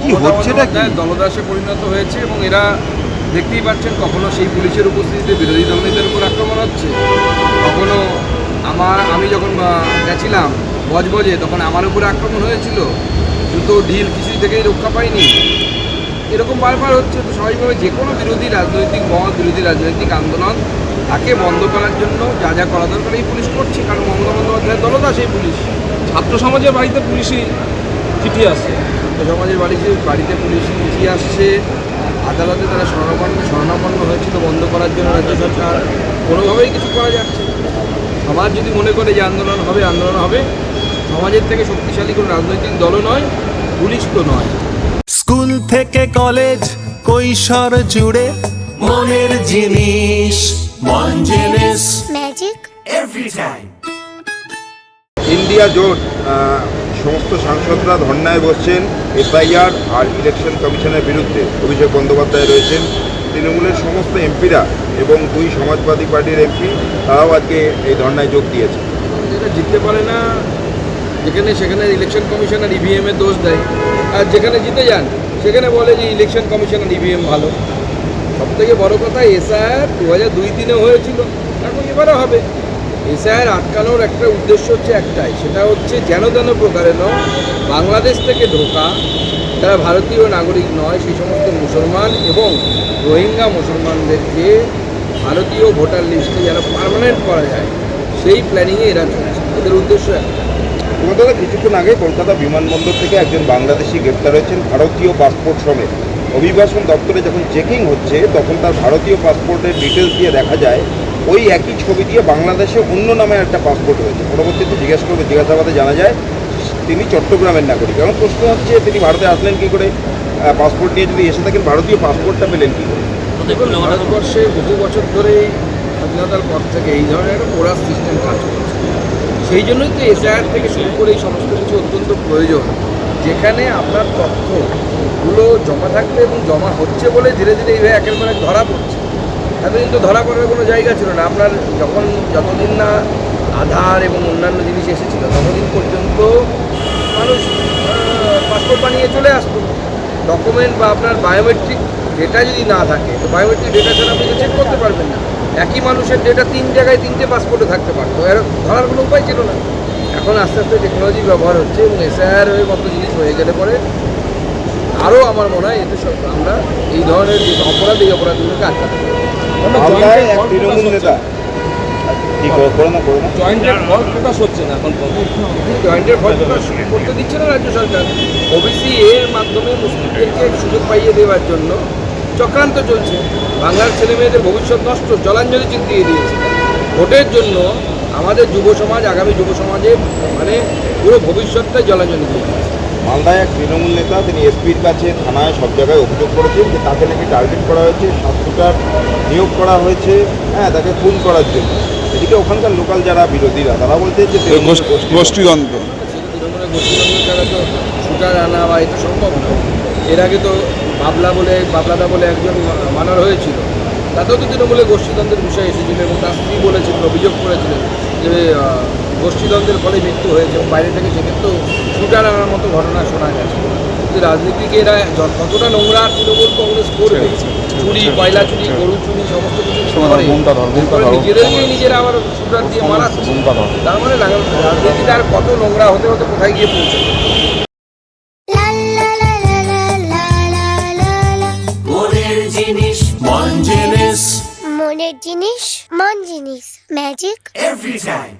কি হচ্ছেটা দলদাসে পরিণত হয়েছে এবং এরা দেখতেই পাচ্ছেন কখনো সেই পুলিশের উপস্থিতিতে বিরোধী দলনেতার উপর আক্রমণ হচ্ছে। কখনো আমার আমি যখন গেছিলাম বজবজে তখন আমার উপরে আক্রমণ হয়েছিল। জুতো ঢিল কিছুই থেকেই রক্ষা পাইনি। এরকম বারবার হচ্ছে। তো স্বাভাবিকভাবে যে কোনো বিরোধী রাজনৈতিক মত বিরোধী রাজনৈতিক আন্দোলন তাকে বন্ধ করার জন্য যা যা করা দরকার এই পুলিশ করছে। কারণ মমতা বন্দ্যোপাধ্যায়ের দলদাস এই পুলিশ। ছাত্র সমাজের বাড়িতে পুলিশই চিঠি আসছে সমাজের বাড়িতে বাড়িতে পুলিশ চিঠি আসছে। আদালতে তারা স্বর্ণপন্ন স্বর্ণাপন্ন হয়েছিল বন্ধ করার জন্য রাজ্য সরকার কোনোভাবেই কিছু করা যাচ্ছে না। সমাজ যদি মনে করে যে আন্দোলন হবে আন্দোলন হবে সমাজের থেকে শক্তিশালী কোনো রাজনৈতিক দলও নয় পুলিশ তো নয়। স্কুল থেকে কলেজ কৈশোর জুড়ে মনের জিনিস মন জিনিস ম্যাজিক ইন্ডিয়া জোট সমস্ত সাংসদরা ধর্নায় বসছেন এসআইআর আর ইলেকশন কমিশনের বিরুদ্ধে। অভিষেক বন্দ্যোপাধ্যায় রয়েছেন। তৃণমূলের সমস্ত এমপিরা এবং দুই সমাজবাদী পার্টির এমপি, তারাও আজকে এই ধর্নায় যোগ দিয়েছে জিততে পারে না। যেখানে সেখানে ইলেকশন কমিশনার ইভিএমের দোষ দেয়। আর যেখানে জিতে যান, সেখানে বলে যে ইলেকশন কমিশনার ইভিএম ভালো। সব থেকে বড় কথা এসআর দু হাজার দুই তিনে হয়েছিল। এখন এবারও হবে। এসআইআর আটকানোর একটা উদ্দেশ্য হচ্ছে একটাই, সেটা হচ্ছে যেন তেন প্রকারের নয়, বাংলাদেশ থেকে ঢোকা, যারা ভারতীয় নাগরিক নয়, সেই সমস্ত মুসলমান এবং রোহিঙ্গা মুসলমানদেরকে ভারতীয় ভোটার লিস্টে যেন পার্মানেন্ট করা যায়, সেই প্ল্যানিংয়ে এরা চলছে। এদের উদ্দেশ্য একটা কিছুক্ষণ আগে কলকাতা বিমানবন্দর থেকে একজন বাংলাদেশি গ্রেপ্তার হয়েছেন ভারতীয় পাসপোর্ট সমেত। অভিবাসন দপ্তরে যখন চেকিং হচ্ছে, তখন তার ভারতীয় পাসপোর্টের ডিটেলস দিয়ে দেখা যায় ওই একই ছবি দিয়ে বাংলাদেশে অন্য নামে একটা পাসপোর্ট হয়েছে পরবর্তীতে জিজ্ঞেস করবে, জিজ্ঞাসাবাদে জানা যায় তিনি চট্টগ্রামের নাগরিক। এবং প্রশ্ন হচ্ছে, তিনি ভারতে আসলেন কী করে? পাসপোর্ট নিয়ে যদি এসে থাকেন, ভারতীয় পাসপোর্টটা পেলেন কী করে? দেখুন, ভারতবর্ষে বহু বছর ধরে স্বাধীনতার পর থেকে এই ধরনের একটা পোড়া সিস্টেম কাজ করছে। সেই জন্যই তো এসআইআর থেকে শুরু করে এই সমস্ত কিছু অত্যন্ত প্রয়োজন, যেখানে আপনার তথ্যগুলো জমা থাকবে এবং জমা হচ্ছে বলে ধীরে ধীরে এইভাবে একের পর এক ধরা পড়ছে। এতদিন তো ধরা পড়ার কোনো জায়গা ছিল না। আপনার যখন যতদিন না আধার এবং অন্যান্য জিনিস এসেছিল, ততদিন পর্যন্ত মানুষ পাসপোর্ট বানিয়ে চলে আসতো। ডকুমেন্ট বা আপনার বায়োমেট্রিক ডেটা যদি না থাকে, তো বায়োমেট্রিক ডেটা ছাড়া আপনি চেক করতে পারবেন না। একই মানুষের ডেটা তিন জায়গায় তিনটে পাসপোর্টে থাকতে পারতো। এর ধরার কোনো উপায় ছিল না। এখন আস্তে আস্তে টেকনোলজি ব্যবহার হচ্ছে এবং এসআইআর মতো জিনিস হয়ে গেলে পরে আরও আমার মনে হয় এতে সব আমরা এই ধরনের যে অপরাধ এই অপরাধগুলোকে আটকাতে তৃণমূল নেতা। জয়েন্টের ফল প্রকাশ হচ্ছে না এখন জয়েন্টের ফল প্রকাশ করতে দিচ্ছে না রাজ্য সরকার। ওবিসি এর মাধ্যমে মুসলিমদেরকে সুযোগ পাইয়ে দেওয়ার জন্য চক্রান্ত চলছে। বাংলার ছেলে মেয়েদের ভবিষ্যৎ নষ্ট জলাঞ্জলি চিন দিয়ে দিয়েছে। ভোটের জন্য আমাদের যুব সমাজ আগামী যুব সমাজের মানে পুরো ভবিষ্যৎটাই জলাঞ্জলি দিয়ে দিয়েছে। মালদায় এক তৃণমূল নেতা তিনি এসপির কাছে থানায় সব জায়গায় অভিযোগ করেছেন যে তাকে নাকি টার্গেট করা হয়েছে সাতশোটার নিয়োগ করা হয়েছে হ্যাঁ তাকে খুন করার জন্য। এদিকে ওখানকার লোকাল যারা বিরোধীরা তারা বলছে যে গোষ্ঠীদ্বন্দ্ব। শুটার আনা বা এটা সম্ভব না। এর আগে তো বাবলা বলে বাবলাদা বলে একজন মানার হয়েছিল। তাতেও তো তৃণমূলের গোষ্ঠীদ্বন্দ্বের বিষয় এসেছিল এবং তার স্ত্রী বলেছিলেন অভিযোগ করেছিলেন যে গোষ্ঠীদ্বন্দ্বের ফলে মৃত্যু হয়েছে বাইরে থেকে সেক্ষেত্রেও শুটার আনার মতো ঘটনা শোনা গেছে। কিন্তু রাজনীতিকে এরা কতটা নোংরা তৃণমূল কংগ্রেস করবে চুরি কয়লা চুরি গরু চুরি সমস্ত কিছু নিজেদেরকেই নিজেরা আবার শুটার দিয়ে মারাচ্ছে। তার মানে রাজনীতিটা আর কত নোংরা হতে হতে কোথায় গিয়ে পৌঁছে জিনিস জিনিস। মনের জিনিস মন জিনিস। Magic every time